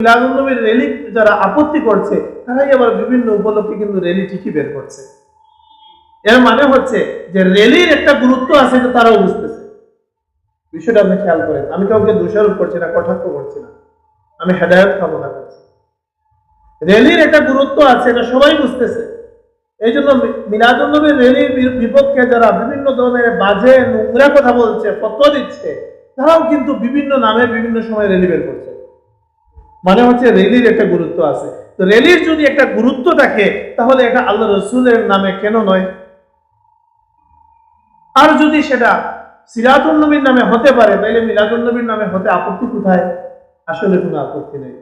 মিলাদুন্নবীর rally যারা আপত্তি করছে, তারাই আবার বিভিন্ন উপলক্ষে কিন্তু র্যালি ঠিকই বের করছে। এর মানে হচ্ছে যে র্যালির একটা গুরুত্ব আছে এটা তারাও বুঝতেছে। বিষয়টা আপনি খেয়াল করেন, আমি কাউকে দোষারোপ করছি না, কটাক্ষ করছি না। আমি হেদায়ত কামনা করছি। র্যালির একটা গুরুত্ব আছে এটা সবাই বুঝতেছে। এই জন্য মিলাদুল্নবীর র্যালির বি- বিপক্ষে যারা বিভিন্ন ধরনের বাজে, নোংরা কথা বলছে পত্র দিচ্ছে, তারাও কিন্তু বিভিন্ন নামে বিভিন্ন সময় র্যালি বের করছে। মানে হচ্ছে র্যালির একটা গুরুত্ব আছে। তো র্যালির যদি একটা গুরুত্ব থাকে তাহলে এটা আল্লাহ রসুলের নামে কেন নয়? আর যদি সেটা সিরাতুল নবীর নামে হতে পারে, তাইলে মিলাদুল নবীর নামে হতে আপত্তি কোথায়? আসলে কোনো আপত্তি নেই।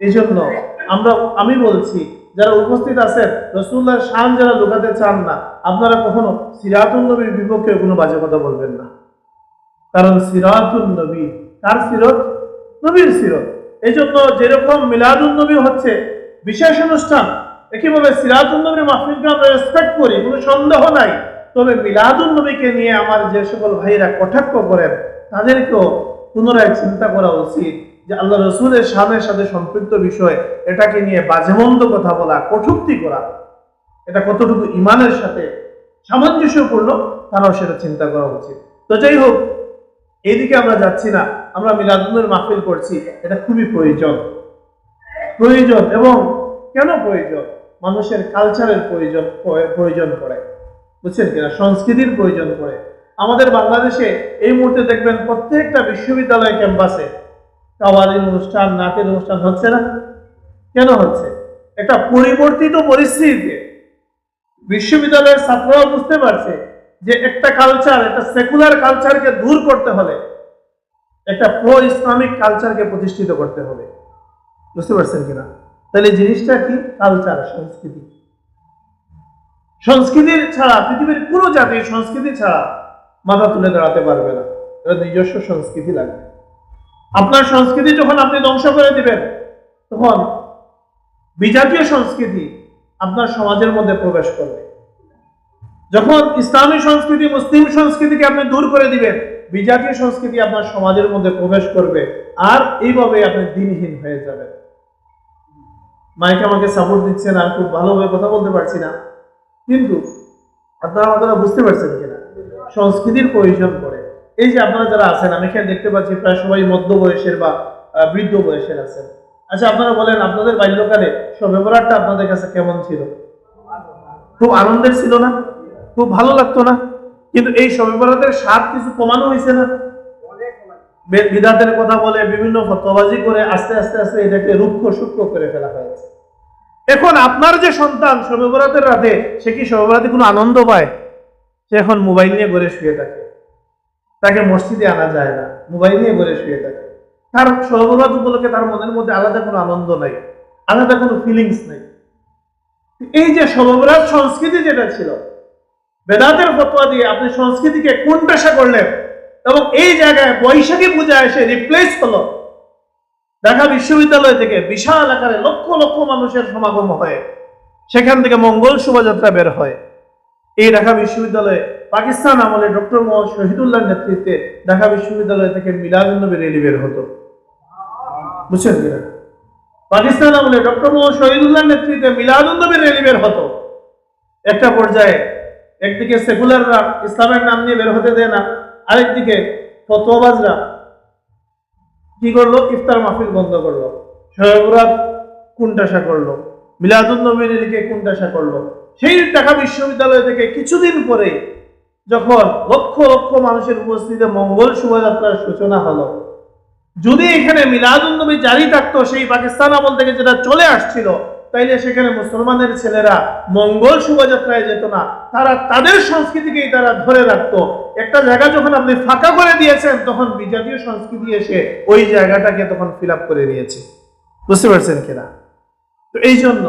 এই জন্য আমরা, আমি বলছি, যারা উপস্থিত আছেন রসুল্লাহর শান যারা লুকাতে চান না, আপনারা কখনো সিরাতুল নবীর বিপক্ষে কোনো বাজে কথা বলবেন না। কারণ সিরাতুল নবী কার সিরত নবীর সিরত। এই জন্য যেরকম মিলাদুল নবী হচ্ছে, বিশেষ অনুষ্ঠান, একইভাবে সিরাতুল নবীর মাহফিলকে আমরা রেসপেক্ট করি, কোনো সন্দেহ নাই। তবে মিলাদুল নবীকে নিয়ে আমার যে সকল ভাইরা কটাক্ষ করেন, তাদেরকেও পুনরায় চিন্তা করা উচিত যে আল্লাহ রসুলের সামনের সাথে সম্পৃক্ত বিষয়, এটাকে নিয়ে বাজেমন্দ কথা বলা, কটুক্তি করা। এটা কতটুকু ইমানের সাথে সামঞ্জস্যপূর্ণ, তারাও সেটা চিন্তা করা উচিত। তো যাই হোক এইদিকে আমরা যাচ্ছি না, আমরা মিলাদুলের মাহফিল করছি, এটা খুবই প্রয়োজন। প্রয়োজন এবং কেন প্রয়োজন? মানুষের কালচারের প্রয়োজন প্রয়োজন পড়ে। বুঝছেন কিনা? সংস্কৃতির প্রয়োজন পড়ে। আমাদের বাংলাদেশে এই মুহূর্তে দেখবেন প্রত্যেকটা বিশ্ববিদ্যালয় ক্যাম্পাসে কাওয়ালির অনুষ্ঠান, নাচের অনুষ্ঠান হচ্ছে না? কেন হচ্ছে? একটা পরিবর্তিত পরিস্থিতিতে বিশ্ববিদ্যালয়ের ছাত্ররা বুঝতে পারছে যে একটা কালচার একটা সেকুলার কালচারকে দূর করতে হলে একটা প্রো ইসলামিক কালচারকে প্রতিষ্ঠিত করতে হবে। বুঝতে পারছেন কিনা? তাহলে জিনিসটা কি? কালচার সংস্কৃতি। সংস্কৃতির ছাড়া, পৃথিবীর কোনো জাতির সংস্কৃতি ছাড়া মাথা তুলে দাঁড়াতে পারবে না। নিজস্ব সংস্কৃতি লাগবে। আপনার সংস্কৃতি যখন আপনি ধ্বংস করে দিবেন, তখন বিজাতীয় সংস্কৃতি আপনার সমাজের মধ্যে প্রবেশ করবে। যখন ইসলামী সংস্কৃতি, মুসলিম সংস্কৃতিকে আপনি দূর করে দিবেন, বিজাতীয় সংস্কৃতি আপনার সমাজের মধ্যে প্রবেশ করবে, আর এইভাবে আপনি দিনহীন হয়ে যাবেন। মাইক আমাকে সাপোর্ট দিচ্ছেন আর খুব ভালোভাবে কথা বলতে পারছি না। কিন্তু আপনারা আপনারা বুঝতে পারছেন কিনা? সংস্কৃতির প্রয়োজন পড়ে। এই যে আপনারা যারা আছেন, আমি এখানে দেখতে পাচ্ছি প্রায় সবাই মধ্য বয়সের বা বৃদ্ধ বয়সের আছেন। আচ্ছা আপনারা বলেন, আপনাদের বাল্যকালে সব ব্যবহারটা আপনাদের কাছে কেমন ছিল? খুব আনন্দের ছিল না? খুব ভালো লাগতো না। কিন্তু এই সবে বরাতের স্বাদ কিছু কমানো হয়েছে না। বিদাতের কথা বলে, বিভিন্ন ফতোয়াজি করে আস্তে আস্তে আস্তে এটাকে রুক্ষ সূক্ষ্ম করে ফেলা হয়েছে। এখন আপনার যে সন্তান সবে বরাতের রাতে, সে কি সবে বরাতে কোনো আনন্দ পায়? সে এখন মোবাইল নিয়ে ঘরে শুয়ে থাকে। তাকে মসজিদে আনা যায় না, মোবাইল নিয়ে ঘরে শুয়ে থাকে। তার সবে বরাত উপলক্ষে তার মনের মধ্যে আলাদা কোনো আনন্দ নাই, আলাদা কোনো ফিলিংস নাই। এই যে সবরাত সংস্কৃতি যেটা ছিল বেদাতের ফতোয়া দিয়ে আপনি সংস্কৃতিকে কোন পেশা করলেন এবং এই জায়গায় বৈশাখী পূজা এসে রিপ্লেস হলো ঢাকা বিশ্ববিদ্যালয় থেকে বিশাল আকারে লক্ষ লক্ষ মানুষের সমাগম হয়। সেখান থেকে মঙ্গল শোভাযাত্রা বের হয়। এই ঢাকা বিশ্ববিদ্যালয়ে পাকিস্তান আমলে ডক্টর মোহাম্মদ শহীদুল্লাহর নেতৃত্বে ঢাকা বিশ্ববিদ্যালয় থেকে মিলাদুন্নবী রেলি বের হতো। বুঝছেন কিনা? পাকিস্তান আমলে ডক্টর মোহাম্মদ শহীদুল্লাহর নেতৃত্বে মিলাদুন্নবী রেলি বের হতো। একটা পর্যায়ে একদিকে সেকুলাররা ইসলামের নাম নিয়ে বের হতে দেয় না, আরেকদিকে ফতোয়াবাজরা কি করল? ইফতার মাহফিল বন্ধ করল। শহরাত কুণ্ঠাসা করল মিলাদুল নবীর লিখে কুণ্ঠাসা করল। সেই ঢাকা বিশ্ববিদ্যালয় থেকে কিছুদিন পরে যখন লক্ষ লক্ষ মানুষের উপস্থিতিতে মঙ্গল শোভাযাত্রার সূচনা হলো, যদি এখানে মিলাদুল নবী জারি থাকতো, সেই পাকিস্তান আমল থেকে যেটা চলে আসছিল তাইলে সেখানে মুসলমানের ছেলেরা মঙ্গল শোভাযাত্রায় যেত না, তারা তাদের সংস্কৃতিকেই তারা ধরে রাখতো। একটা জায়গা যখন আপনি ফাঁকা করে দিয়েছেন, তখন বিজাতীয় সংস্কৃতি এসে ওই জায়গাটাকে তখন ফিল করে নিয়েছে। বুঝতে পারছেন কিনা? তো এই জন্য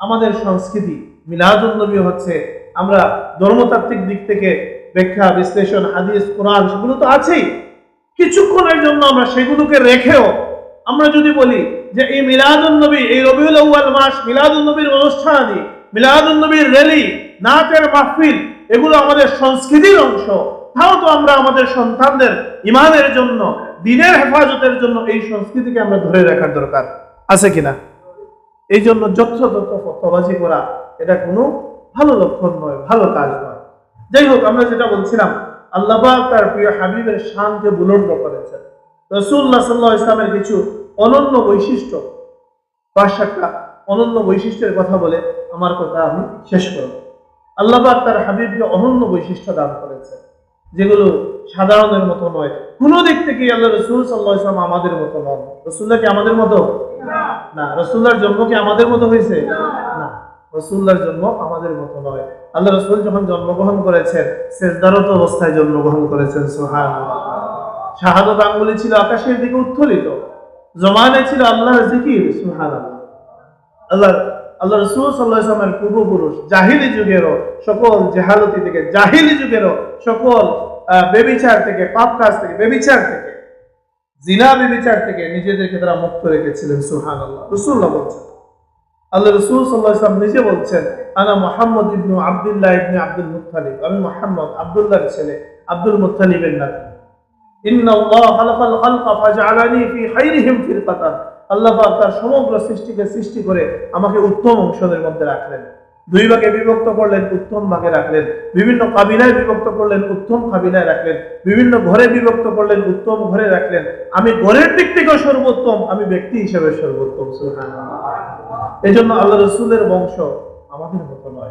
আমাদের সংস্কৃতি মিলাদুল নবী হচ্ছে, আমরা ধর্মতাত্ত্বিক দিক থেকে ব্যাখ্যা, বিশ্লেষণ, হাদিস, কোরআন, সেগুলো তো আছেই। কিছুক্ষণের জন্য আমরা সেগুলোকে রেখেও আমরা যদি বলি যে এই মিলাদুল নবী, এই রবিউল আউয়াল মাস মিলাদুল নবীর অনুষ্ঠানাদি মিলাদুল নবীর র্যালি নাচের মাহফিল, এগুলো আমাদের সংস্কৃতির অংশ। তাও তো আমরা আমাদের সন্তানদের ইমানের জন্য, দিনের হেফাজতের জন্য এই সংস্কৃতিকে আমরা ধরে রাখার দরকার। আছে কিনা? এই জন্য যত্রতত্র ফতবাজি করা, এটা কোনো ভালো লক্ষণ নয়, ভালো কাজ নয়। যাই হোক, আমরা যেটা বলছিলাম, আল্লাহ তার প্রিয় হাবিবের শানকে বুলন্দ করেছেন। রসুল্লাহ সাল্লাহ ইসলামের কিছু অনন্য বৈশিষ্ট্য পাঁচ অনন্য বৈশিষ্ট্যের কথা বলে আমার কথা আমি শেষ করব। আল্লাহ তার হাবিবকে অনন্য বৈশিষ্ট্য দান করেছেন, যেগুলো সাধারণের মতো নয়। কোনো দিক থেকে আল্লাহ রসুল সাল্লাহ ইসলাম আমাদের মতো নন। রসুল্লাহ কি আমাদের মতো? না। রসুল্লাহর জন্ম কি আমাদের মতো হয়েছে? না। রসুল্লাহর জন্ম আমাদের মতো নয়। আল্লাহ রসুল যখন জন্মগ্রহণ করেছেন, সেজদারত অবস্থায় জন্মগ্রহণ করেছেন সোহান শাহাদত আঙ্গুলি ছিল আকাশের দিকে উত্তোলিত জমানে ছিল আল্লাহর জিকির সুহান আল্লাহ আল্লাহ রসুল সাল্লাহ ইসলামের পূর্বপুরুষ, জাহিলি যুগেরও সকল জেহালতি থেকে, জাহিলি যুগেরও সকল বেবিচার থেকে, পাপ কাজ থেকে, বেবিচার থেকে, জিনা বেবিচার থেকে নিজেদেরকে তারা মুক্ত রেখেছিলেন সুহান আল্লাহ রসুল্লাহ বলছেন, আল্লাহ রসুল নিজে বলছেন, আনা মোহাম্মদ ইবনু আবদুল্লাহ ইবনে আব্দুল মুত্তালিব। আমি মোহাম্মদ আবদুল্লাহর ছেলে, আব্দুল মুত্তালিবের নাতি। বিভিন্ন বিভক্ত করলেন, উত্তম রাখলেন। বিভিন্ন ঘরে বিভক্ত করলেন, উত্তম ঘরে রাখলেন। আমি ঘরের দিক থেকেও সর্বোত্তম, আমি ব্যক্তি হিসেবে সর্বোত্তম এই জন্য আল্লাহ রসুলের বংশ আমাদের মতো নয়।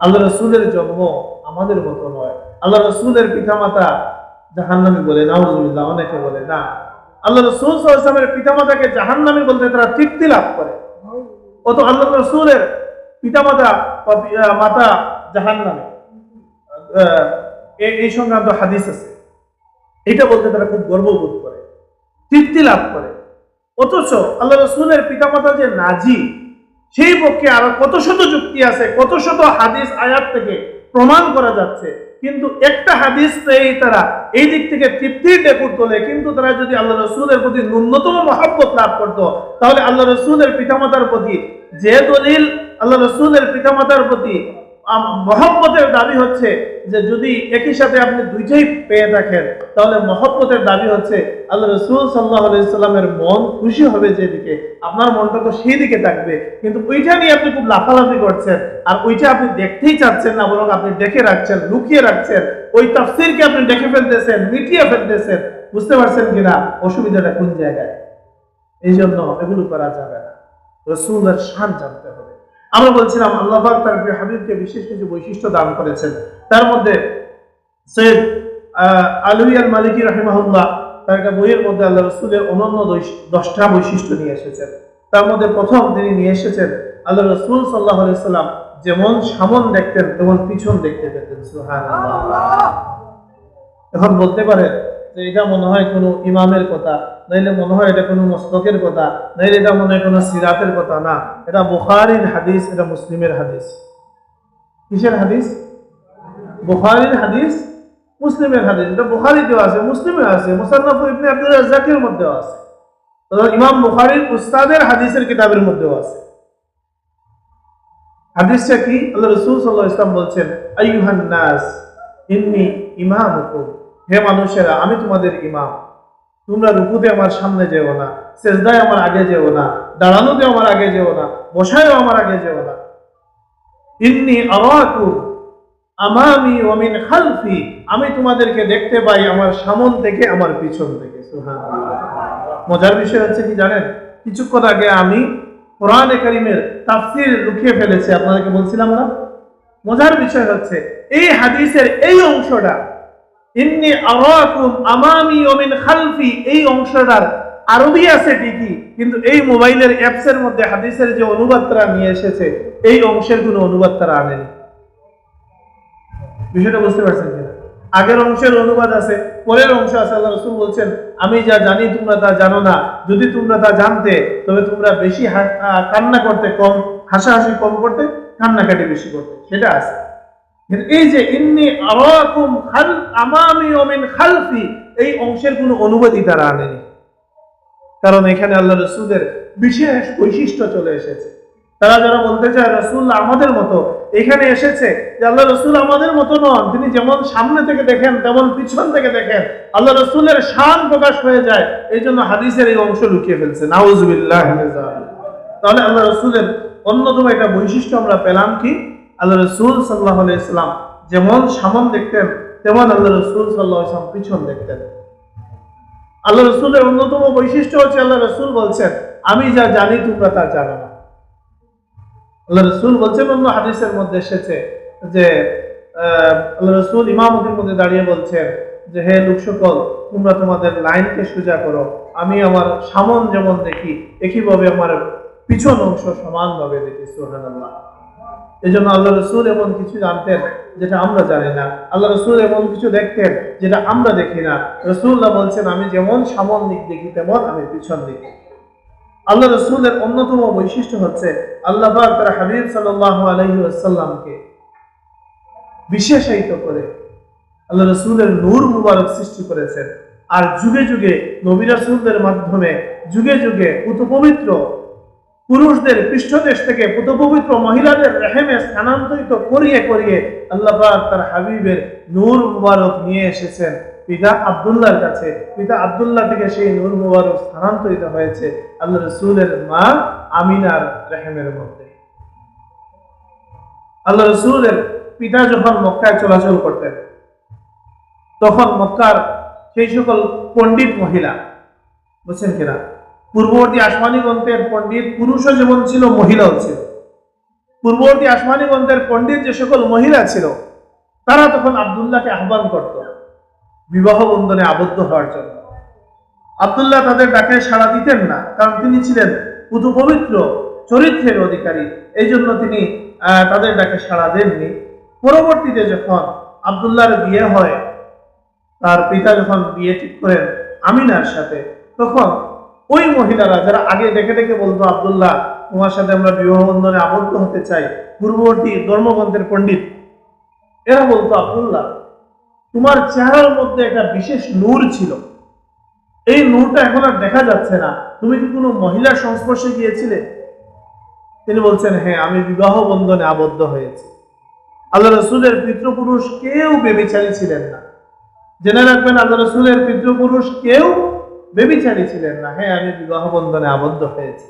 আল্লাহ রসুলের জন্ম আমাদের মতো নয়। আল্লাহ রসুলের পিতামাতা জাহান্নামি বলে নাউজুবিল্লাহ অনেকে বলে না। আল্লাহ রসুল সাল্লামের পিতামাতাকে জাহান্নামি বলতে তারা তৃপ্তি লাভ করে। অত আল্লাহ রসুলের পিতামাতা বা পি- আহ, মাতা জাহান্নামে। এই সংক্রান্ত হাদিস আছে। এটা বলতে তারা খুব গর্ববোধ করে তৃপ্তি লাভ করে। অথচ আল্লাহ রসুলের পিতামাতা যে নাজি সেই পক্ষে আরও কত শত যুক্তি আছে কত শত হাদিস আয়াত থেকে প্রমাণ করা যাচ্ছে। কিন্তু একটা হাদিস পেয়েই তারা এই দিক থেকে তৃপ্তির ডেকুর তোলে কিন্তু তারা যদি আল্লাহ রসুলের প্রতি ন্যূনতম মহাব্বত লাভ করত, তাহলে আল্লাহ রসুলের পিতামাতার প্রতি যে দলিল আল্লাহ রসুলের পিতামাতার প্রতি মহব্বতের দাবি হচ্ছে যে যদি একই সাথে আপনি দুইটাই পেয়ে থাকেন, তাহলে মহব্বতের দাবি হচ্ছে আল্লাহ রসুল সাল্লাহ সাল্লামের মন খুশি হবে যেদিকে, আপনার মনটা তো সেই দিকে থাকবে। কিন্তু ওইটা নিয়ে আপনি খুব লাফালাফি করছেন, আর ওইটা আপনি দেখতেই চাচ্ছেন না, বরং আপনি দেখে রাখছেন, লুকিয়ে রাখছেন। ওই তাফসিরকে আপনি দেখে ফেলতেছেন, মিটিয়ে ফেলতেছেন। বুঝতে পারছেন কিনা? অসুবিধাটা কোন জায়গায়? এই জন্য এগুলো করা যাবে না। রসুলের শান জানতে হবে। আমরা বলছিলাম আল্লাহবাক তার প্রিয় হাবিবকে বিশেষ কিছু বৈশিষ্ট্য দান করেছেন। তার মধ্যে সৈয়দ আহ, আলুই আল মালিকি রাহিমাহুল্লাহ তার একটা বইয়ের মধ্যে আল্লাহ রসুলের অনন্য দশটা বৈশিষ্ট্য নিয়ে এসেছেন। তার মধ্যে প্রথম তিনি নিয়ে এসেছেন আল্লাহ রসুল সাল্লাহ সাল্লাম যেমন সামন দেখতেন তেমন পিছন দেখতে পেতেন সুবহানাল্লাহ। এখন বলতে পারেন যে এটা মনে হয় কোনো ইমামের কথা, নাইলে মনে হয় এটা কোনো মস্তকের কথা, নাইলে এটা মনে হয় কোনো সিরাতের কথা না। এটা বুখারির হাদিস, এটা মুসলিমের হাদিস। কিসের হাদিস? বুখারির হাদিস, মুসলিমের হাদিস। এটা বুখারিতেও আছে মুসলিমে আছে, মুসান্নাফ ইবনে আব্দুল রাজ্জাকের মধ্যেও আছে। ইমাম বুখারির উস্তাদের হাদিসের কিতাবের মধ্যেও আছে। হাদিসটা কি? আল্লাহ রসুল সাল্লাহ ইসলাম বলছেন, আইয়ুহান নাস, ইন্নি ইমামুকুম। হে মানুষেরা, আমি তোমাদের ইমাম। তোমরা রুকুতে আমার সামনে যেও না, সেজদায় আমার আগে যেও না, দাঁড়ানোতে আমার আগে যেও না, বসায়ও আমার আগে যেও না। ইন্নি আরাকুম আমামি ওমিন খালফি, আমি তোমাদেরকে দেখতে পাই আমার সামন থেকে, আমার পিছন থেকে। মজার বিষয় হচ্ছে কি জানেন? কিছুক্ষণ আগে আমি কোরআনে কারিমের তাফসির লুকিয়ে ফেলেছি, আপনাদেরকে বলছিলাম না? মজার বিষয় হচ্ছে, এই হাদিসের এই অংশটা ইন্নি আরাকুম আমামি খালফি। এই অংশটার আরবি আছে ঠিকই, কিন্তু এই মোবাইলের অ্যাপস এর মধ্যে হাদিসের যে অনুবাদ তারা নিয়ে এসেছে, এই অংশের কোনো অনুবাদ তারা আনেনি। বিষয়টা বুঝতে পারছেন আগের অংশের অনুবাদ আছে, পরের অংশ আছে, আল্লাহ রসুল বলছেন, আমি যা জানি তোমরা তা জানো না। যদি তোমরা তা জানতে, তবে তোমরা বেশি কান্না করতে কম, হাসাহাসি কম করতে, কান্নাকাটি বেশি করতে। সেটা আছে। এই যে ইন্নি আমামি খালফি, এই অংশের অনুবাদই তারা আনেনি। কারণ এখানে আল্লাহ রসুলের বিশেষ বৈশিষ্ট্য চলে এসেছে। তারা যারা বলতে চায়, রসুল আমাদের মতো, এখানে এসেছে যে আল্লাহ রসুল আমাদের মতো নন। তিনি যেমন সামনে থেকে দেখেন, তেমন পিছন থেকে দেখেন। আল্লাহ রসুলের শান প্রকাশ হয়ে যায়। এই জন্য হাদিসের এই অংশ লুকিয়ে ফেলছে। নাউজুবিল্লাহ তাহলে আল্লাহ রসুলের অন্যতম একটা বৈশিষ্ট্য আমরা পেলাম কি? আল্লাহ রসুল সাল্লাহ ইসলাম যেমন সামন দেখতেন, তেমন আল্লাহ রসুল সাল্লাহ ইসলাম পিছন দেখতেন। আল্লাহ রসুলের অন্যতম বৈশিষ্ট্য হচ্ছে আল্লাহ রসুল বলছেন, আমি যা জানি তোমরা তা জানো না। আল্লাহ রসুল বলছেন, অন্য হাদিসের মধ্যে এসেছে যে আল্লাহ রসুল ইমামতির মধ্যে দাঁড়িয়ে বলছেন যে, হে লোক সকল তোমরা তোমাদের লাইনকে সোজা করো। আমি আমার সামন যেমন দেখি, একইভাবে আমার পিছন অংশ সমানভাবে দেখি সুহানাল্লাহ এই জন্য আল্লাহ রসুল এমন কিছু জানতেন যেটা আমরা জানি না। আল্লাহ রসুল এমন কিছু দেখতেন যেটা আমরা দেখি না। রসুল্লাহ বলছেন, আমি যেমন সামন দিক দেখি, তেমন আমি পিছন দিক আল্লাহ রসুলের অন্যতম বৈশিষ্ট্য হচ্ছে আল্লাহ হাবিব সাল্লাহ আলহি আসাল্লামকে বিশেষায়িত করে আল্লাহ রসুলের নূর মুবারক সৃষ্টি করেছেন। আর যুগে যুগে নবী রাসূলদের মাধ্যমে যুগে যুগে পবিত্র পুরুষদের পৃষ্ঠদেশ থেকে পবিত্র মহিলাদের রেহেমে স্থানান্তরিত করিয়ে করিয়ে আল্লাহ তার হাবিবের নূর মুবারক নিয়ে এসেছেন। পিতা আব্দুল্লাহর কাছে। পিতা আব্দুল্লাহ থেকে সেই নূর মুবারক স্থানান্তরিত হয়েছে আল্লাহ রসুলের মা আমিনার রেহেমের মধ্যে। আল্লাহ রসুলের পিতা যখন মক্কায় চলাচল করতেন, তখন মক্কার সেই সকল পণ্ডিত মহিলা, বুঝছেন কিনা? পূর্ববর্তী আসমানি গ্রন্থের পণ্ডিত পুরুষও যেমন ছিল, মহিলাও ছিল। পূর্ববর্তী আসমানি গ্রন্থের পণ্ডিত যে সকল মহিলা ছিল, তারা তখন আবদুল্লাহকে আহ্বান করত বিবাহ বন্ধনে আবদ্ধ হওয়ার জন্য। আবদুল্লাহ তাদের ডাকে সাড়া দিতেন না, কারণ তিনি ছিলেন পুতু পবিত্র চরিত্রের অধিকারী। এই জন্য তিনি তাদের ডাকে সাড়া দেননি। পরবর্তীতে যখন আবদুল্লাহর বিয়ে হয়, তার পিতা যখন বিয়ে ঠিক করেন আমিনার সাথে, তখন ওই মহিলারা যারা আগে দেখে দেখে বলতো, আবদুল্লাহ, তোমার সাথে আমরা বিবাহ বন্ধনে আবদ্ধ হতে চাই। পূর্ববর্তী ধর্মগ্রন্থের পণ্ডিত। এরা বলতো, আবদুল্লাহ, তোমার চেহারার মধ্যে একটা বিশেষ নূর ছিল। এই নূরটা এখন আর দেখা যাচ্ছে না। তুমি কি কোনো মহিলার সংস্পর্শে গিয়েছিলে? তিনি বলছেন হ্যাঁ আমি বিবাহ বন্ধনে আবদ্ধ হয়েছি। আল্লাহ রসুলের পিতৃপুরুষ কেউ বেবিচারী ছিলেন না। জেনে রাখবেন, আল্লাহ রসুলের পিতৃপুরুষ কেউ বেবিচারী ছিলেন না হ্যাঁ আমি বিবাহ বন্ধনে আবদ্ধ হয়েছি।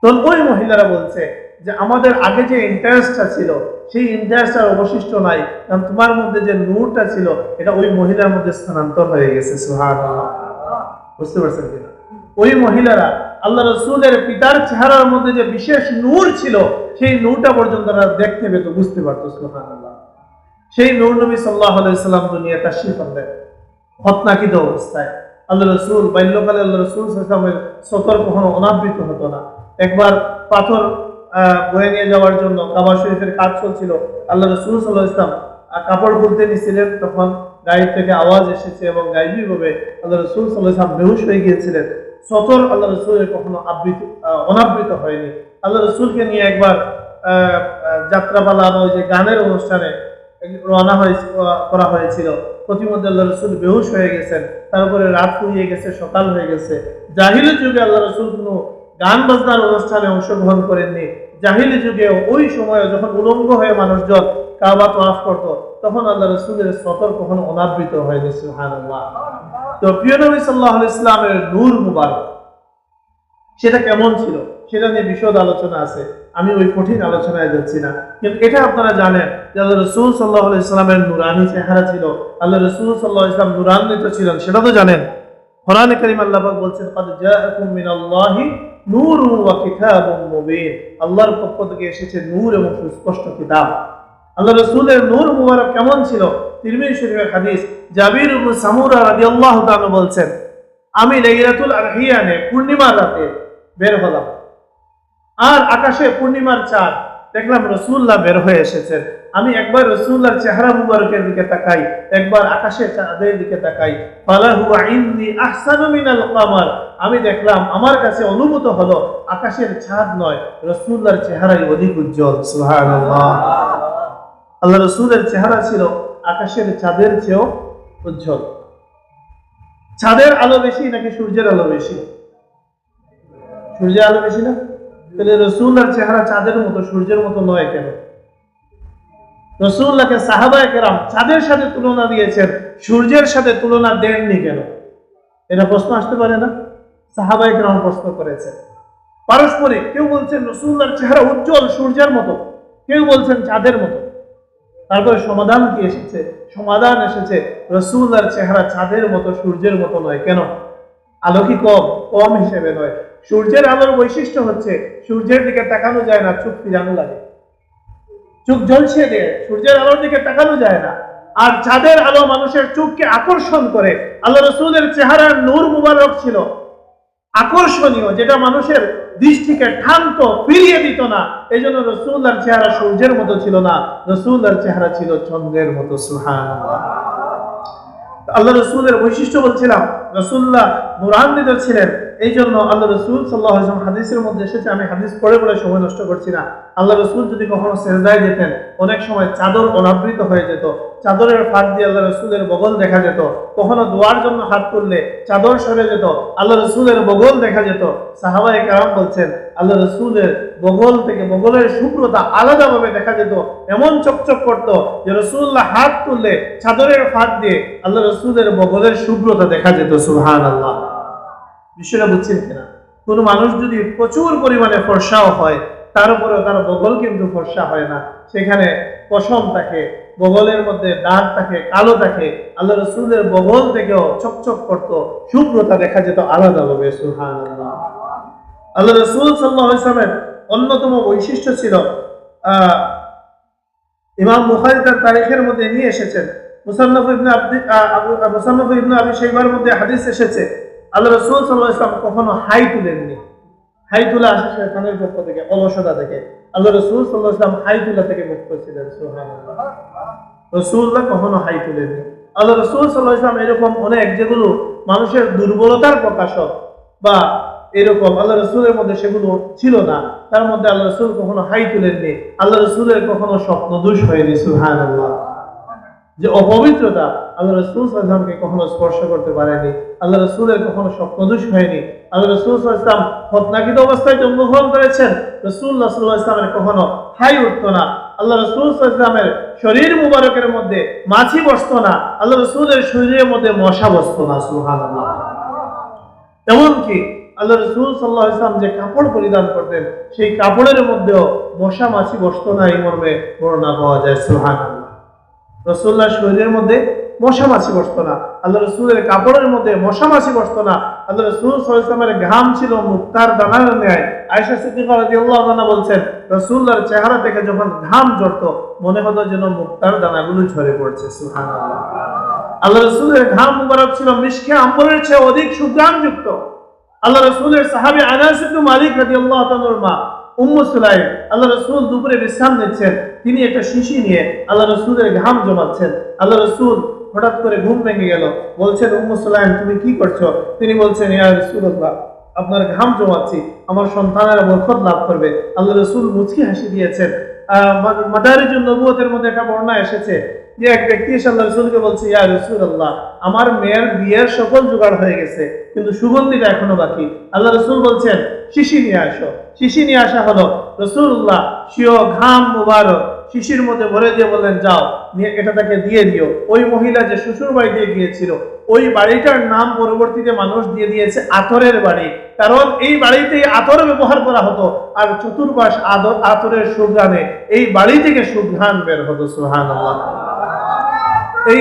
তখন ওই মহিলারা বলছে যে, আমাদের আগে যে ইন্টারেস্টটা ছিল, সেই ইন্টারেস্ট আর অবশিষ্ট নাই। কারণ তোমার মধ্যে যে নূরটা ছিল, এটা ওই মহিলার মধ্যে স্থানান্তর হয়ে গেছে সুহান বুঝতে পারছেন কিনা? ওই মহিলারা আল্লাহ রসুলের পিতার চেহারার মধ্যে যে বিশেষ নূর ছিল, সেই নূরটা পর্যন্ত তারা দেখতে পেত, বুঝতে পারতো সুহান সেই নূর নবী সাল্লাহ আলাইসাল্লাম দুনিয়া তাশরিফ আনলেন হতনাকিত অবস্থায়। আল্লাহ রসুল, বাল্যকালে আল্লাহ রসুল সাল্লামের সতর কখনো অনাবৃত হতো না। একবার পাথর বয়ে নিয়ে যাওয়ার জন্য কাবা শরীফের কাজ চলছিল। আল্লাহ রসুল সাল্লাহ ইসলাম কাপড় খুলতে নিছিলেন, তখন গাড়ি থেকে আওয়াজ এসেছে এবং গাইবি ভাবে আল্লাহ রসুল সাল্লাহ ইসলাম বেহুশ হয়ে গিয়েছিলেন। সতর আল্লাহ রসুলের কখনো আবৃত অনাবৃত হয়নি। আল্লাহ রসুলকে নিয়ে একবার যাত্রাপালা ওই যে গানের অনুষ্ঠানে রওনা হয়ে করা হয়েছিল। প্রতিমধ্যে আল্লাহ রসুল বেহুশ হয়ে গেছেন, তারপরে রাত ফুরিয়ে গেছে, সকাল হয়ে গেছে। জাহিলি যুগে আল্লাহ রসুল কোনো গান বাজনার অনুষ্ঠানে অংশগ্রহণ করেননি। জাহিলি যুগে ওই সময়ে যখন উলঙ্গ হয়ে মানুষজন কাবা তোয়াফ করত, তখন আল্লাহ রসুলের সতর কখন অনাবৃত হয়ে গেছে হান তো প্রিয় নবী সাল্লাহ ইসলামের নূর মুবারক। সেটা কেমন ছিল? সেটা নিয়ে বিশদ আলোচনা আছে। আমি ওই কঠিন আলোচনায় যাচ্ছি না। কিন্তু এটা আপনারা জানেন যে আল্লাহ রসুল সাল্লাহ ইসলামের নুরানি চেহারা ছিল। আল্লাহ রসুল সাল্লাহ ইসলাম নুরান্বিত ছিলেন, সেটা তো জানেন। কোরআনে করিম আল্লাহ বলছেন নূর মুবিন। আল্লাহর পক্ষ থেকে এসেছে নূর এবং সুস্পষ্ট কিতাব। আল্লাহ রসুলের নূর মুবারক কেমন ছিল? তিরমিজ শরীফের হাদিস জাবির সামুরা বলছেন, আমি লাইলাতুল আরহিয়ানে পূর্ণিমা রাতে বের হলাম। আর আকাশে পূর্ণিমার চাঁদ। দেখলাম রসুল্লাহ বের হয়ে এসেছেন। আমি একবার রসুল্লাহর চেহারা মুবারকের দিকে তাকাই, একবার আকাশের চাঁদের দিকে তাকাই। কামার। আমি দেখলাম, আমার কাছে অনুভূত হলো আকাশের ছাদ নয় রসুল্লাহর চেহারাই অধিক উজ্জ্বল। আল্লাহ রসুলের চেহারা ছিল আকাশের চাঁদের চেয়েও উজ্জ্বল। ছাদের আলো বেশি নাকি সূর্যের আলো বেশি? সূর্যের আলো বেশি না? তাহলে রসুল্লার চেহারা চাঁদের মতো, সূর্যের মতো নয় কেন? রসুল্লাহকে সাহাবায় কেরাম চাঁদের সাথে তুলনা দিয়েছেন, সূর্যের সাথে তুলনা দেননি কেন? এটা প্রশ্ন আসতে পারে না? সাহাবায় কেরাম প্রশ্ন করেছেন। পারস্পরিক, কেউ বলছেন রসুল্লার চেহারা উজ্জ্বল সূর্যের মতো, কেউ বলছেন চাঁদের মতো। তারপরে সমাধান কি এসেছে? সমাধান এসেছে রসুল্লার চেহারা চাঁদের মতো, সূর্যের মতো নয় কেন? আলো কি কম? কম হিসেবে নয়। সূর্যের আলোর বৈশিষ্ট্য হচ্ছে সূর্যের দিকে তাকানো যায় না চোখ ফিরানো লাগে। চোখ জ্বলছে দিয়ে সূর্যের আলোর দিকে তাকানো যায় না। আর চাঁদের আলো মানুষের চোখকে আকর্ষণ করে। আল্লাহ রসুলের চেহারার নূর মুবারক ছিল। আকর্ষণীয়, যেটা মানুষের দৃষ্টিকে ঠান্ত ফিরিয়ে দিত না। এই জন্য রসুল্লার চেহারা সূর্যের মতো ছিল না। রসুল্লার চেহারা ছিল চন্দ্রের মতো সুহান আল্লাহ রসুলের বৈশিষ্ট্য বলছিলাম রসুল্লাহ নুরান্বিত ছিলেন। এই জন্য আল্লাহ রসুল সাল্লাহ আসলাম হাদিসের মধ্যে এসেছে, আমি হাদিস পড়ে পড়ে সময় নষ্ট করছি না। আল্লাহ রসুল যদি কখনো সেজদায় যেতেন, অনেক সময় চাদর অনাবৃত হয়ে যেত, চাদরের ফাঁক দিয়ে আল্লাহ রসুলের বগল দেখা যেত, কখনো দোয়ার জন্য হাত তুললে চাদর সরে যেত, আল্লাহ রসুলের বগল দেখা যেত। সাহাবাই কারাম বলছেন, আল্লাহ রসুলের বগল থেকে বগলের শুভ্রতা আলাদাভাবে দেখা যেত, এমন চকচক করত যে রসুল্লাহ হাত তুললে চাদরের ফাঁক দিয়ে আল্লাহ রসুলের বগলের শুভ্রতা দেখা যেত সুহান আল্লাহ বিষয়টা বুঝছেন কিনা? কোন মানুষ যদি প্রচুর পরিমাণে ফর্সাও হয়, তার উপরে তার বগল কিন্তু ফর্সা হয় না। সেখানে পশম থাকে, বগলের মধ্যে দাগ থাকে, কালো থাকে। আল্লাহ রসুলের বগল থেকেও চকচক করতো, শুভ্রতা দেখা যেত আলাদাভাবে সুহান আল্লাহ রসুল সাল্লাহ ইসলামের অন্যতম বৈশিষ্ট্য ছিল ইমাম বুখারি তার তারিখের মধ্যে নিয়ে এসেছেন। মুসান্নফ ইবনে আব্দি আবু মুসান্নফ ইবনে আবি শাইবার মধ্যে হাদিস এসেছে আল্লাহ রসুল সাল্লাহ ইসলাম কখনো হাই তুলেননি। হাই তুলে আসে পক্ষ থেকে, অলসতা থেকে। আল্লাহ রসুল সাল্লাহ ইসলাম হাই তুলা থেকে মুক্ত রসুল্লাহ কখনো হাই তুলেননি। আল্লাহ রসুল সাল্লাহ ইসলাম এরকম অনেক যেগুলো মানুষের দুর্বলতার প্রকাশক বা এরকম আল্লাহ রসুলের মধ্যে সেগুলো ছিল না। তার মধ্যে আল্লাহ রসুল কখনো হাই তুলেননি। আল্লাহ রসুলের কখনো স্বপ্ন দোষ হয়নি সুহান আল্লাহ যে অপবিত্রতা আল্লাহ রসুল সাল্লামকে কখনো স্পর্শ করতে পারেনি, আল্লাহ রসুলের কখনো স্বপ্নদোষ হয়নি, আল্লাহ রসুল ইসলাম হতনাকিত অবস্থায় জন্মগ্রহণ করেছেন রসুল্লাহ সাল্লাহ ইসলামের কখনো হাই উঠতো না, আল্লাহ রসুল ইসলামের শরীর মুবারকের মধ্যে মাছি বসতো না, আল্লাহ রসুলের শরীরের মধ্যে মশা বসতো না সুহান এমনকি আল্লাহ রসুল সাল্লাহ ইসলাম যে কাপড় পরিধান করতেন, সেই কাপড়ের মধ্যেও মশা মাছি বসতো না এই মর্মে বর্ণনা পাওয়া যায় সুহান আল্লাহ রসুল্লাহ শরীরের মধ্যে মশা মাছি বসতো না। আল্লাহ রসুলের কাপড়ের মধ্যে মশা মাছি বসতো না। আল্লাহ রসুল ইসলামের ঘাম ছিল মুক্তার দানার ন্যায়। আয়সা সিদ্দিকা রাদিয়াল্লাহু আনহা বলছেন রসুল্লাহর চেহারা থেকে যখন ঘাম ঝরতো মনে হতো যেন মুক্তার দানাগুলো ঝরে পড়ছে। আল্লাহ রসুলের ঘাম মুবারক ছিল মিশকে আম্বরের চেয়ে অধিক সুগ্রাম যুক্ত আল্লাহ রসুলের সাহাবী আনাস মালিক রাদিয়াল্লাহু তাআলার মা, উম্মু সুলাইম আল্লাহ রসুল দুপুরে বিশ্রাম নিচ্ছেন। তিনি একটা শিশি নিয়ে আল্লাহ রসুলের ঘাম জমাচ্ছেন। আল্লাহ রসুল হঠাৎ করে ঘুম ভেঙে গেল। বলছেন, উম্মু সুলাইম, তুমি কি করছ? তিনি বলছেন, ইয়া রসুল্লাহ আপনার ঘাম জমাচ্ছি। আমার সন্তানেরা বরকত লাভ করবে। আল্লাহ রসুল মুচকি হাসি দিয়েছেন। মাদারিজুল নবুয়তের মধ্যে একটা বর্ণনা এসেছে যে এক ব্যক্তি এসে আল্লাহ রসুলকে বলছে, ইয়া রসুল আল্লাহ আমার মেয়ের বিয়ের সকল জোগাড় হয়ে গেছে, কিন্তু সুগন্ধিটা এখনও বাকি। আল্লাহ রসুল বলছেন, শিশি নিয়ে আসো। শিশি নিয়ে আসা হলো। রসুল্লাহ শিও ঘাম মুবারক, শিশির মধ্যে ভরে দিয়ে বললেন, যাও, নিয়ে এটা তাকে দিয়ে দিও। ওই মহিলা যে শ্বশুর বাড়ি দিয়ে গিয়েছিল, ওই বাড়িটার নাম পরবর্তীতে মানুষ দিয়ে দিয়েছে আতরের বাড়ি। কারণ এই বাড়িতে আতর ব্যবহার করা হতো আর চতুর্পাশ আদর আতরের সুঘ্রাণে এই বাড়ি থেকে সুঘ্রাণ বের হতো সুহান এই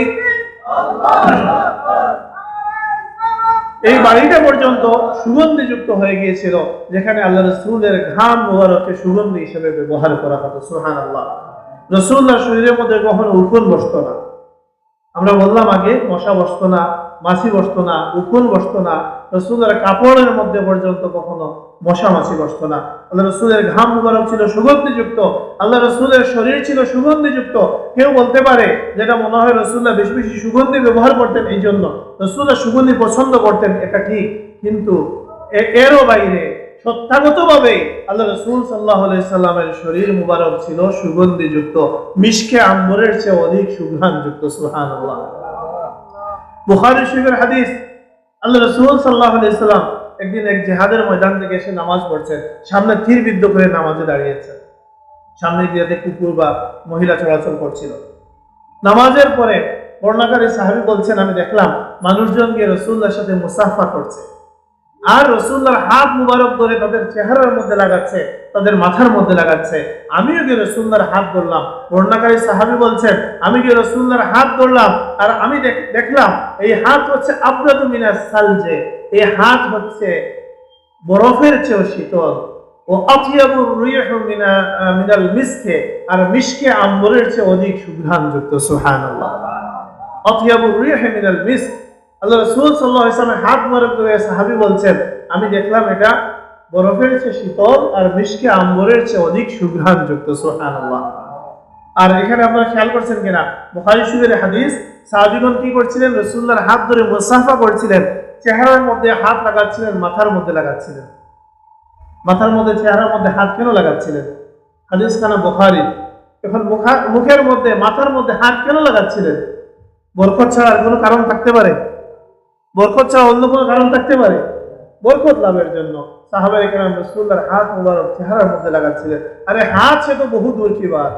এই বাড়িটা পর্যন্ত সুগন্ধি যুক্ত হয়ে গিয়েছিল, যেখানে আল্লাহ রসুলের ঘাম মোবারককে সুগন্ধি হিসেবে ব্যবহার করা হতো সুহান আল্লাহ রসুল্লাহ শরীরের মধ্যে কখনো উকুন বসতো না। আমরা বললাম আগে মশা বসতো না, মাছি বসতো না, উকুন বসতো না। রসুলের কাপড়ের মধ্যে পর্যন্ত কখনো মশা মাছি বসতো না। আল্লাহ রসুলের ঘাম মুবারক ছিল সুগন্ধিযুক্ত। আল্লাহ রসুলের শরীর ছিল সুগন্ধিযুক্ত। কেউ বলতে পারে যেটা মনে হয় রসুল্লাহ বেশি বেশি সুগন্ধি ব্যবহার করতেন এই জন্য। রসুল্লাহ সুগন্ধি পছন্দ করতেন, এটা ঠিক। কিন্তু এরও বাইরে সত্যাগতভাবে আল্লাহ রসুল সাল্লাহ সাল্লামের শরীর মুবারক ছিল সুগন্ধিযুক্ত। মিশকে আম্বরের চেয়ে অধিক সুঘ্রাণযুক্ত সুহান আল্লাহ বুখারি শরীফের হাদিস আল্লাহ রসুল সাল্লাহ আলাইসাল্লাম একদিন এক জেহাদের ময়দান থেকে এসে নামাজ পড়ছেন সামনে তীর বিদ্ধ করে নামাজে দাঁড়িয়েছেন সামনে দিয়ে কুকুর বা মহিলা চলাচল করছিল। নামাজের পরে বর্ণাকারী সাহাবি বলছেন, আমি দেখলাম মানুষজন গিয়ে রসুল্লার সাথে মুসাফা করছে। আর রসুল্লার হাত মুবারক ধরে তাদের চেহারার মধ্যে লাগাচ্ছে, তাদের মাথার মধ্যে লাগাচ্ছে। আমিও গিয়ে রসুল্লার হাত ধরলাম। বর্ণাকারী সাহাবি বলছেন, আমি গিয়ে রসুল্লার হাত ধরলাম আর আমি দেখলাম এই হাত হচ্ছে আব্রাত মিনার সালজে। এই হাত হচ্ছে বরফের চেয়েও শীতল। ও আতিয়াবু রিহু মিনা মিনাল মিসকে। আর মিসকে আম্বরের চেয়ে অধিক সুঘ্রাণযুক্ত সুবহানাল্লাহ। আতিয়াবু রিহু মিনাল মিস্ক। আল্লাহ রাসূল আলাইহি ওয়াসাল্লাম হাত সাহাবী বলছেন, আমি দেখলাম এটা বরফের চেয়ে শীতল আর মিসকে আম্বরের চেয়ে অধিক সুঘ্রাণযুক্ত সুবহানাল্লাহ। আর এখানে আপনারা খেয়াল করছেন কিনা? বুখারী শরীফের হাদিস, সাহাবীগণ কি করছিলেন? রাসূলুল্লাহর হাত ধরে মুসাফা করছিলেন, চেহারার মধ্যে হাত লাগাচ্ছিলেন, মাথার মধ্যে লাগাচ্ছিলেন। মাথার মধ্যে, চেহারার মধ্যে হাত কেন লাগাচ্ছিলেন? হাদিস খানা বুখারী। এখন মুখা- মুখের মধ্যে, মাথার মধ্যে হাত কেন লাগাচ্ছিলেন? বরকত ছাড়া আর কোনো কারণ থাকতে পারে? বরকত ছাড়া অন্য কোনো কারণ থাকতে পারে? বরকত লাভের জন্য সাহাবাই কেরাম রসুল্লার হাত মুবারক চেহারার মধ্যে লাগাচ্ছিলেন। আরে হাত, সে তো বহু দূর কি বার?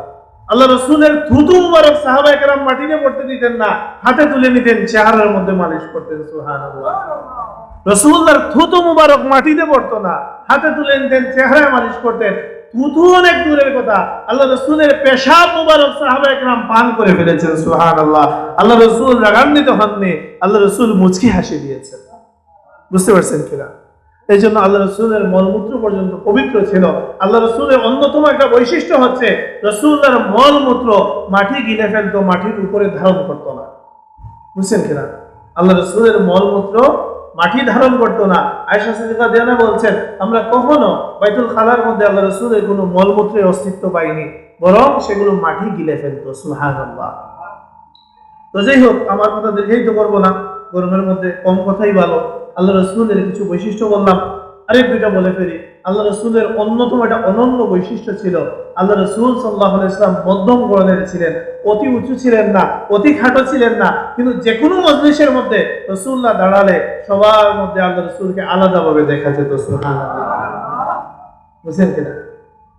আল্লাহ রসুলের থুতু মুবারক সাহাবাই কেরাম মাটিতে পড়তে দিতেন না, হাতে তুলে নিতেন, চেহারার মধ্যে মালিশ করতেন সুহান রসুল্লার থুতু মুবারক মাটিতে পড়তো না, হাতে তুলে নিতেন, চেহারায় মালিশ করতেন থুতু অনেক দূরের কথা। আল্লাহ রসুলের পেশাব মুবারক সাহাবা একরাম পান করে ফেলেছেন সুহান আল্লাহ আল্লাহ রসুল রাগান্বিত হননি, আল্লাহ রসুল মুচকি হাসি দিয়েছেন। বুঝতে পারছেন কিনা? এই জন্য আল্লাহ রসুলের মলমূত্র পর্যন্ত পবিত্র ছিল। আল্লাহ রসুলের অন্যতম একটা বৈশিষ্ট্য হচ্ছে, রসুলের মলমূত্র মাটি গিলে ফেলতো, মাটির উপরে ধারণ করতো না। বুঝছেন কিনা? আল্লাহ রসুলের মলমূত্র মাটি ধারণ করতো না। আয়সা সিদ্দিকা দেনা বলছেন, আমরা কখনো বাইতুল খালার মধ্যে আল্লাহ রসুলের কোনো মলমূত্রের অস্তিত্ব পাইনি। বরং সেগুলো মাটি গিলে ফেলতো। সুহান তো যাই হোক, আমার কথা দীর্ঘায়িত করব না। গরমের মধ্যে কম কথাই ভালো। আল্লাহ রসুলের কিছু বৈশিষ্ট্য বললাম। আরেক দুইটা বলে ফেরি আল্লাহ রসুলের অন্যতম একটা অনন্য বৈশিষ্ট্য ছিল, আল্লাহ রসুল সাল্লাহ ইসলাম মধ্যম গড়নের ছিলেন। অতি উঁচু ছিলেন না, অতি খাটো ছিলেন না। কিন্তু যে কোনো মজলিসের মধ্যে রসুল্লাহ দাঁড়ালে সবার মধ্যে আল্লাহ রসুলকে আলাদাভাবে দেখা যেত বুঝছেন কিনা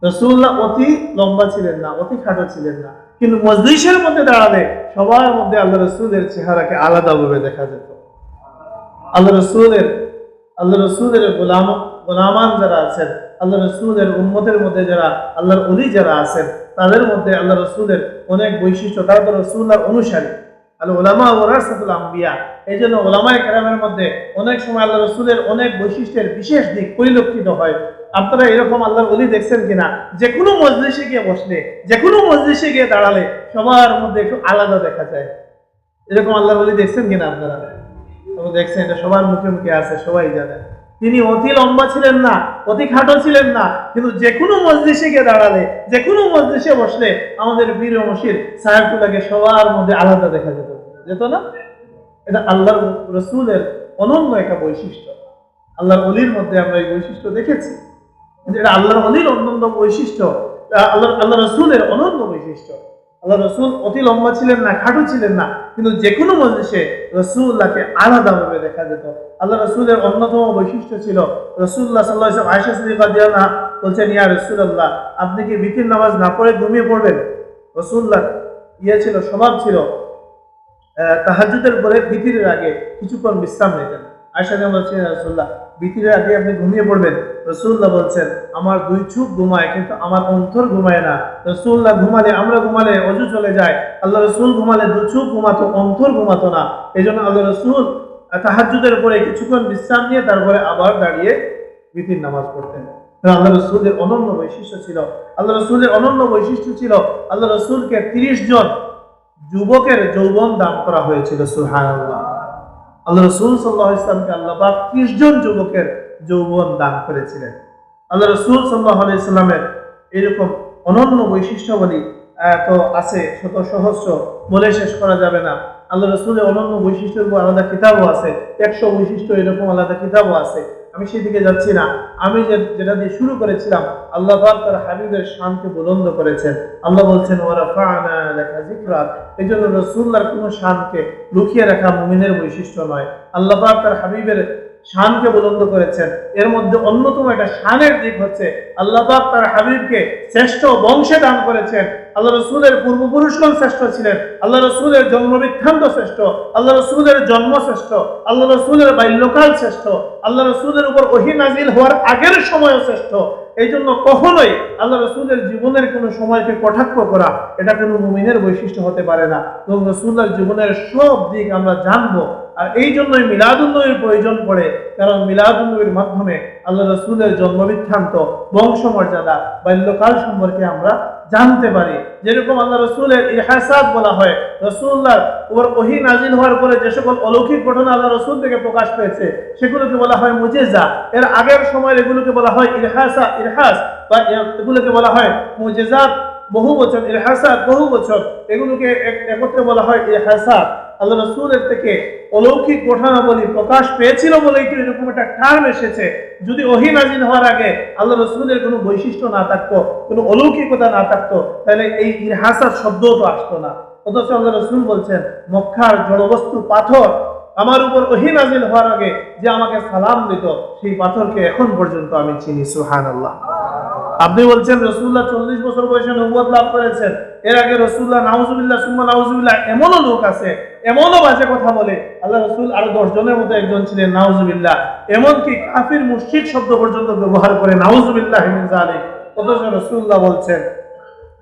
রসুল্লাহ অতি লম্বা ছিলেন না, অতি খাটো ছিলেন না। কিন্তু মজলিসের মধ্যে দাঁড়ালে সবার মধ্যে আল্লাহ রসুলের চেহারাকে আলাদাভাবে দেখা যেত। আল্লাহ রসুলের আল্লাহ রসুলের গোলাম, গোলামান যারা আছেন, আল্লাহ রসুলের উম্মতের মধ্যে যারা, আল্লাহর অলি যারা আছেন, তাদের মধ্যে আল্লাহ রসুলের অনেক বৈশিষ্ট্য, তারা তো রসুল্লাহর অনুসারী। আল্লাহ ওলামা ওরাসাতুল আম্বিয়া। এই জন্য ওলামায় কেরামের মধ্যে অনেক সময় আল্লাহ রসুলের অনেক বৈশিষ্ট্যের বিশেষ দিক পরিলক্ষিত হয়। আপনারা এরকম আল্লাহর অলি দেখছেন কিনা? যে কোনো মজলিসে গিয়ে বসলে যে কোনো মজলিসে গিয়ে দাঁড়ালে সবার মধ্যে একটু আলাদা দেখা যায়। এরকম আল্লাহর অলি দেখছেন কিনা আপনারা? দেখছেন এটা সবার মুখে মুখে আছে, সবাই জানে। তিনি অতি লম্বা ছিলেন না, অতি খাটো ছিলেন না, কিন্তু যে কোনো মজলিসে গিয়ে দাঁড়ালে, যে কোনো মজলিসে বসলে আমাদের বীর মসির সাহেবগুলাকে সবার মধ্যে আলাদা দেখা যেত। যেত না? এটা আল্লাহর রসুলের অনন্য একটা বৈশিষ্ট্য। আল্লাহর অলির মধ্যে আমরা এই বৈশিষ্ট্য দেখেছি। কিন্তু এটা আল্লাহর অলির অনন্য বৈশিষ্ট্য আল্লাহ আল্লাহ রসুলের অনন্য বৈশিষ্ট্য। আল্লাহ রসুল অতি লম্বা ছিলেন না, খাটো ছিলেন না, কিন্তু যে কোনো মজলিসে রসুল্লাহকে আলাদাভাবে দেখা যেত। আল্লাহ রসুলের অন্যতম বৈশিষ্ট্য ছিল রসুল্লাহ সাল্লাহ আয়সা সিদ্দিকা দিয়ানা বলছেন ইয়া রসুল্লাহ আপনি কি বিতির নামাজ না পড়ে ঘুমিয়ে পড়বেন? রসুল্লাহ ইয়ে ছিল স্বভাব ছিল আহ, তাহাজ্জুদের পরে বিতিরের আগে কিছুক্ষণ বিশ্রাম নিতেন। আয়সা দিয়ে বলছেন "ইয়া রাসূলুল্লাহ বিতিরের আগে আপনি ঘুমিয়ে পড়বেন? রসুল্লাহ বলছেন আমার দুই চুপ ঘুমায় কিন্তু আমার অন্তর ঘুমায় না। রসুল্লাহ ঘুমালে আমরা ঘুমালে অজু চলে যায়। আল্লাহ রসুল ঘুমালে দু চুপ ঘুমাতো অন্তর ঘুমাতো না। এই জন্য আল্লাহ রসুল তাহাজ্জুদের পরে কিছুক্ষণ বিশ্রাম নিয়ে তারপরে আবার দাঁড়িয়ে বিতির নামাজ পড়তেন। আল্লাহ রসুলের অনন্য বৈশিষ্ট্য ছিল। আল্লাহ রসুলের অনন্য বৈশিষ্ট্য ছিল, আল্লাহ রসুলকে তিরিশ জন যুবকের যৌবন দান করা হয়েছিল সুহান আল্লাহ রসুল সাল্লাহ ইসলামকে আল্লাহ পাক ত্রিশ জন যুবকের যৌবন দান করেছিলেন। আল্লাহ রসুল সাল্লাহ ইসলামের এরকম অনন্য বৈশিষ্ট্যাবলী এত আছে, শত সহস্র বলে শেষ করা যাবে না। আল্লাহ রসুলের অনন্য বৈশিষ্ট্যের উপর আলাদা কিতাবও আছে। একশো বৈশিষ্ট্য এরকম আলাদা কিতাবও আছে। আমি সেদিকে যাচ্ছি না। আমি যেটা দিয়ে শুরু করেছিলাম, আল্লাহ তার হাবিবের শানকে বুলন্দ করেছেন। আল্লাহ বলছেন ওরা ফানা এই জন্য রসুল্লার কোনো শানকে লুকিয়ে রাখা মুমিনের বৈশিষ্ট্য নয়। আল্লাহ তার হাবিবের শানকে বুলন্দ করেছেন। এর মধ্যে অন্যতম একটা শানের দিক হচ্ছে, আল্লাহ পাক তার হাবিবকে শ্রেষ্ঠ বংশে দান করেছেন। আল্লাহ রসুলের পূর্বপুরুষগণ শ্রেষ্ঠ ছিলেন। আল্লাহ রসুলের জন্মবৃত্তান্ত শ্রেষ্ঠ। আল্লাহ রসুলের জন্ম শ্রেষ্ঠ। আল্লাহ রসুলের বাল্যকাল শ্রেষ্ঠ। আল্লাহ রসুলের উপর ওহি নাজিল হওয়ার আগের সময়ও শ্রেষ্ঠ। এই জন্য কখনোই আল্লাহ রসুলের জীবনের কোনো সময়কে কটাক্ষ করা, এটা কোনো মুমিনের বৈশিষ্ট্য হতে পারে না। এবং রসুল্লার জীবনের সব দিক আমরা জানব। আর এই জন্যই মিলাদুন্নবীর প্রয়োজন পড়ে, কারণ মিলাদুন্নবীর মাধ্যমে আল্লাহ রসুলের জন্মবৃত্তান্ত, বংশমর্যাদা, বাল্যকাল সম্পর্কে আমরা জানতে পারি। যেরকম আল্লাহ রসুলের ইহাসাদ বলা হয় রসুল্লাহ ওর ওহি নাজিল হওয়ার পরে যে সকল অলৌকিক ঘটনা আল্লাহ রসুল থেকে প্রকাশ পেয়েছে, সেগুলোকে বলা হয় মুজেজা। এর আগের সময় এগুলোকে বলা হয় ইরহাসা, ইরহাস, বা এগুলোকে বলা হয় মুজেজাত বহু বছর ইরহাসাত বহু বছর এগুলোকে এক- একত্রে বলা হয় ইরহাসাত। আল্লাহ রসুলের থেকে অলৌকিক ঘটনাবলী প্রকাশ পেয়েছিল বলেই তো এরকম একটা টার্ম এসেছে। যদি ওহি নাজিল হওয়ার আগে আল্লাহ রসুলের কোনো বৈশিষ্ট্য না থাকতো, কোনো অলৌকিকতা না থাকতো, তাহলে এই ইরহাসাত শব্দও তো আসতো না। অথচ আল্লাহ রসুল বলছেন, মক্কার জড়বস্তু পাথর, আমার উপর ওহি নাজিল হওয়ার আগে যে আমাকে সালাম দিত, সেই পাথরকে এখন পর্যন্ত আমি চিনি সুহান আল্লাহ আপনি বলছেন, রসুল্লাহ চল্লিশ বছর বয়সে নবুয়ত লাভ করেছেন এর আগে রসুল্লাহ নাউজুবিল্লাহ, সুম্মা নাউজুবিল্লাহ এমনও লোক আছে, এমনও বাজে কথা বলে। আল্লাহ রসুল আরও দশজনের মতো একজন ছিলেন, নাউজুবিল্লাহ। এমনকি কাফির, মুশরিক শব্দ পর্যন্ত ব্যবহার করে, নাউজুবিল্লাহ মিন জালিক অথচ রসুল্লাহ বলছেন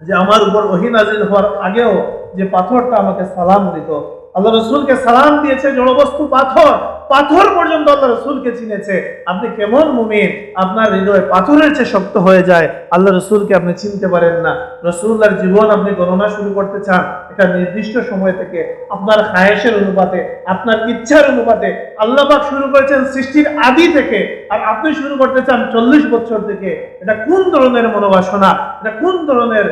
যে, আমার উপর ওহিনাজিল হওয়ার আগেও যে পাথরটা আমাকে সালাম দিত আল্লাহ রসুলকে সালাম দিয়েছে, জড়বস্তু, পাথর। পাথর পর্যন্ত আল্লাহ রসুলকে চিনেছে। আপনি কেমন মুমিন? আপনার হৃদয় পাথরের চেয়ে শক্ত হয়ে যায়। আল্লাহ রসুলকে আপনি চিনতে পারেন না। রসুল্লাহর জীবন আপনি গণনা শুরু করতে চান। একটা নির্দিষ্ট সময় থেকে আপনার খায়েশের অনুপাতে, আপনার ইচ্ছার অনুপাতে আল্লাহ পাক শুরু করেছেন সৃষ্টির আদি থেকে। আর আপনি শুরু করতে চান চল্লিশ বছর থেকে। এটা কোন ধরনের মনোবাসনা? এটা কোন ধরনের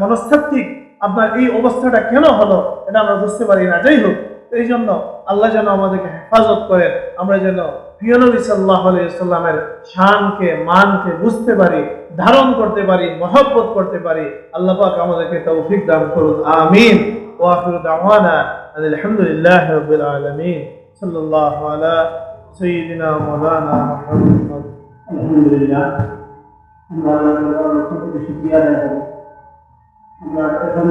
মনস্তাত্ত্বিক আপনার এই অবস্থাটা কেন হলো, এটা আমরা বুঝতে পারি না। যাই হোক, এই জন্য আল্লাহ যেন আমাদেরকে হেফাজত করেন। আমরা যেন প্রিয় সাল্লাহ সাল্লামের শানকে, মানকে বুঝতে পারি, ধারণ করতে পারি, মহব্বত করতে পারি। আল্লাহ পাক আমাদেরকে তৌফিক দান করুন। আমিন। ওয়াফির দাওয়ানা আলহামদুলিল্লাহ রাব্বিল আলামিন। সাল্লাল্লাহু আলা সাইয়্যিদিনা মাওলানা মুহাম্মদ। আলহামদুলিল্লাহ। আমরা আমরা এখন